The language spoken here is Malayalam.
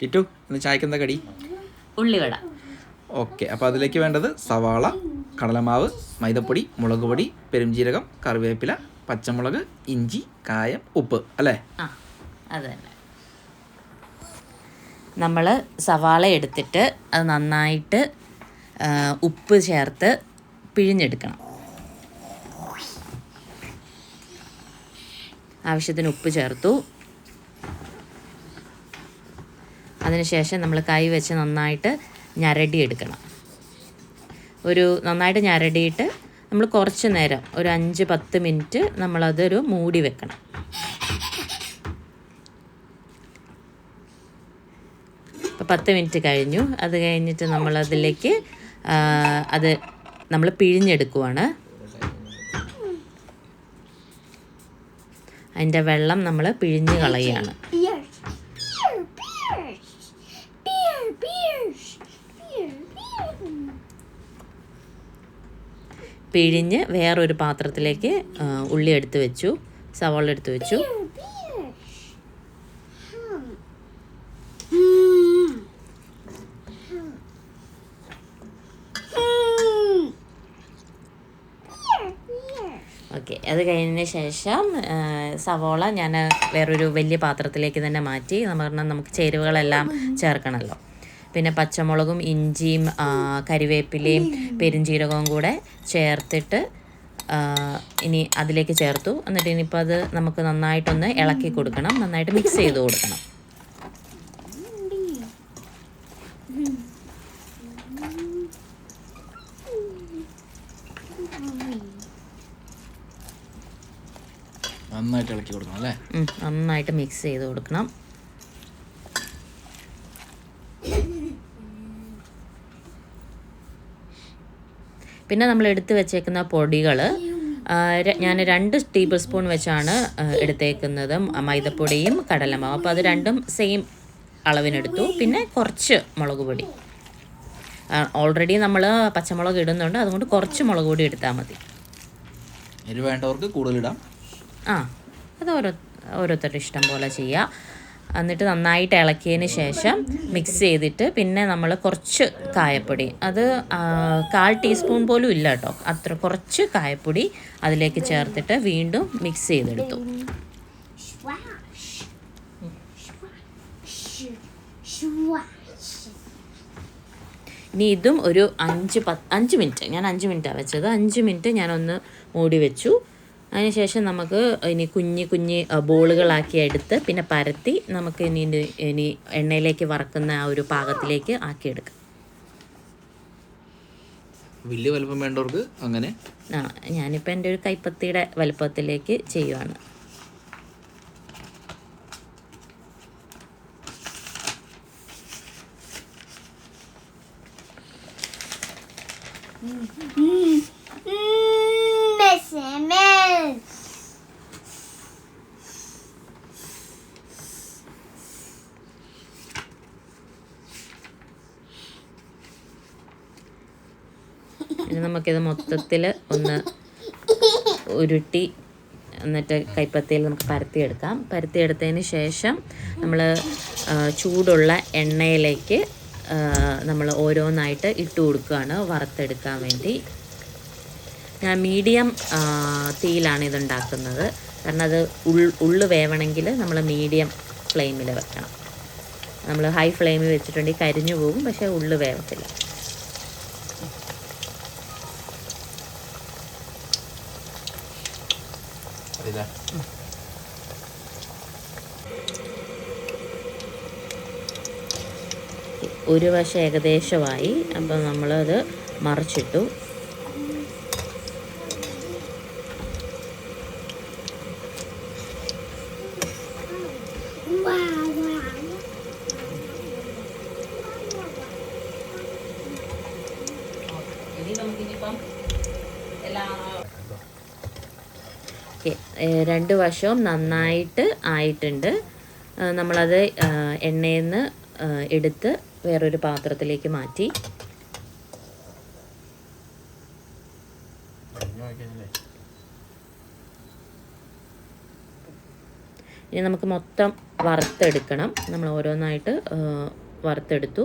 ടിറ്റു ഇന്ന് ചായക്ക് എന്താ കടി? ഉള്ളിവട. ഓക്കെ അപ്പോൾ അതിലേക്ക് വേണ്ടത് സവാള കടലമാവ് മൈദപ്പൊടി മുളക് പൊടി പെരുംജീരകം കറിവേപ്പില പച്ചമുളക് ഇഞ്ചി കായം ഉപ്പ് അല്ലേ? ആ അത് തന്നെ. നമ്മൾ സവാള എടുത്തിട്ട് അത് നന്നായിട്ട് ആ, ഉപ്പ് ചേർത്ത് പിഴിഞ്ഞെടുക്കണം. ആവശ്യത്തിന് ഉപ്പ് ചേർത്തു. അതിനുശേഷം നമ്മൾ കൈ വെച്ച് നന്നായിട്ട് ഞരടി എടുക്കണം. ഒരു നന്നായിട്ട് ഞരടിയിട്ട് നമ്മൾ കുറച്ച് നേരം ഒരു അഞ്ച് പത്ത് മിനിറ്റ് നമ്മളതൊരു മൂടി വെക്കണം. ഇപ്പോൾ പത്ത് മിനിറ്റ് കഴിഞ്ഞു. അത് കഴിഞ്ഞിട്ട് നമ്മളതിലേക്ക് അത് നമ്മൾ പിഴിഞ്ഞെടുക്കുവാണ്. അതിന്റെ വെള്ളം നമ്മൾ പിഴിഞ്ഞ് കളയുകയാണ് പിഴിഞ്ഞ് വേറൊരു പാത്രത്തിലേക്ക് ഉള്ളി എടുത്ത് വെച്ചു സവാള എടുത്ത് വെച്ചു. ഓക്കെ അത് കഴിഞ്ഞതിന് ശേഷം സവോള ഞാൻ വേറൊരു വലിയ പാത്രത്തിലേക്ക് തന്നെ മാറ്റി പറഞ്ഞാൽ നമുക്ക് ചേരുവകളെല്ലാം ചേർക്കണമല്ലോ പിന്നെ പച്ചമുളകും ഇഞ്ചിയും കരിവേപ്പിലയും പെരുംജീരകവും കൂടെ ചേർത്തിട്ട് ഇനി അതിലേക്ക് ചേർത്തു. എന്നിട്ട് ഇനിയിപ്പോൾ അത് നമുക്ക് നന്നായിട്ടൊന്ന് ഇളക്കി കൊടുക്കണം. നന്നായിട്ട് മിക്സ് ചെയ്ത് കൊടുക്കണം. നന്നായിട്ട് ഇളക്കി കൊടുക്കണം അല്ലേ? നന്നായിട്ട് മിക്സ് ചെയ്ത് കൊടുക്കണം. പിന്നെ നമ്മൾ എടുത്തു വെച്ചേക്കുന്ന പൊടികൾ ഞാൻ രണ്ട് ടേബിൾ സ്പൂൺ വെച്ചാണ് എടുത്തേക്കുന്നത്. മൈദപ്പൊടിയും കടലമാവ്. അപ്പോൾ അത് രണ്ടും സെയിം അളവിനെടുത്തു. പിന്നെ കുറച്ച് മുളക് പൊടി. ഓൾറെഡി നമ്മൾ പച്ചമുളക് ഇടുന്നുണ്ട്. അതുകൊണ്ട് കുറച്ച് മുളക് പൊടി എടുത്താൽ മതി. വേണ്ടവർക്ക് വേണ്ടവർക്ക് കൂടുതലിടാം. ആ അത് ഓരോ ഓരോരുത്തരുടെ ഇഷ്ടം പോലെ ചെയ്യുക എന്നിട്ട് നന്നായിട്ട് ഇളക്കിയതിന് ശേഷം മിക്സ് ചെയ്തിട്ട് പിന്നെ നമ്മൾ കുറച്ച് കായപ്പൊടി. അത് കാൽ ടീസ്പൂൺ പോലും ഇല്ല കേട്ടോ അത്ര കുറച്ച് കായപ്പൊടി അതിലേക്ക് ചേർത്തിട്ട് വീണ്ടും മിക്സ് ചെയ്തെടുത്തു. ഇനി ഇതും ഒരു അഞ്ച് പത്ത് അഞ്ച് മിനിറ്റ്. ഞാൻ അഞ്ച് മിനിറ്റാണ് വെച്ചത്. അഞ്ച് മിനിറ്റ് ഞാനൊന്ന് മൂടി വെച്ചു. അതിനുശേഷം നമുക്ക് ഇനി കുഞ്ഞ് കുഞ്ഞ് ബോളുകളാക്കി എടുത്ത് പിന്നെ പരത്തി നമുക്ക് ഇനി ഇനി എണ്ണയിലേക്ക് വറക്കുന്ന ആ ഒരു പാകത്തിലേക്ക് ആക്കിയെടുക്കാം. വലിയ വലുപ്പം വേണ്ടവർക്ക് അങ്ങനെ? ആ ഞാനിപ്പോൾ എന്റെ ഒരു കൈപ്പത്തിയുടെ വലുപ്പത്തിലേക്ക് ചെയ്യുവാണ്. Mmm, ഇനി നമുക്കിത് മൊത്തത്തിൽ ഒന്ന് ഉരുട്ടി എന്നിട്ട് കൈപ്പത്തിയിൽ നമുക്ക് പരത്തിയെടുക്കാം. പരത്തിയെടുത്തതിന് ശേഷം നമ്മൾ ചൂടുള്ള എണ്ണയിലേക്ക് നമ്മൾ ഓരോന്നായിട്ട് ഇട്ട് കൊടുക്കുകയാണ് വറുത്തെടുക്കാൻ വേണ്ടി. ഞാൻ മീഡിയം തീയിലാണ് ഇതുണ്ടാക്കുന്നത്. കാരണം അത് ഉൾ ഉള്ളു വേവണമെങ്കിൽ നമ്മൾ മീഡിയം ഫ്ലെയിമിൽ വെക്കണം. നമ്മൾ ഹൈ ഫ്ലെയിമിൽ വെച്ചിട്ടുണ്ടെങ്കിൽ കരിഞ്ഞു പോകും പക്ഷേ ഉള്ളു വേവത്തില്ല. അതില്ല ഒരു വശം ഏകദേശമായി അപ്പം നമ്മളത് മറിച്ചിട്ടു. ഇനി നമുക്കിനിപ്പം ഓക്കെ രണ്ട് വശവും നന്നായിട്ട് ആയിട്ടുണ്ട്. നമ്മളത് എണ്ണയിൽ നിന്ന് എടുത്ത് വേറൊരു പാത്രത്തിലേക്ക് മാറ്റി. ഇനി നമുക്ക് മൊത്തം വറുത്തെടുക്കണം. നമ്മൾ ഓരോന്നായിട്ട് വറുത്തെടുത്തു.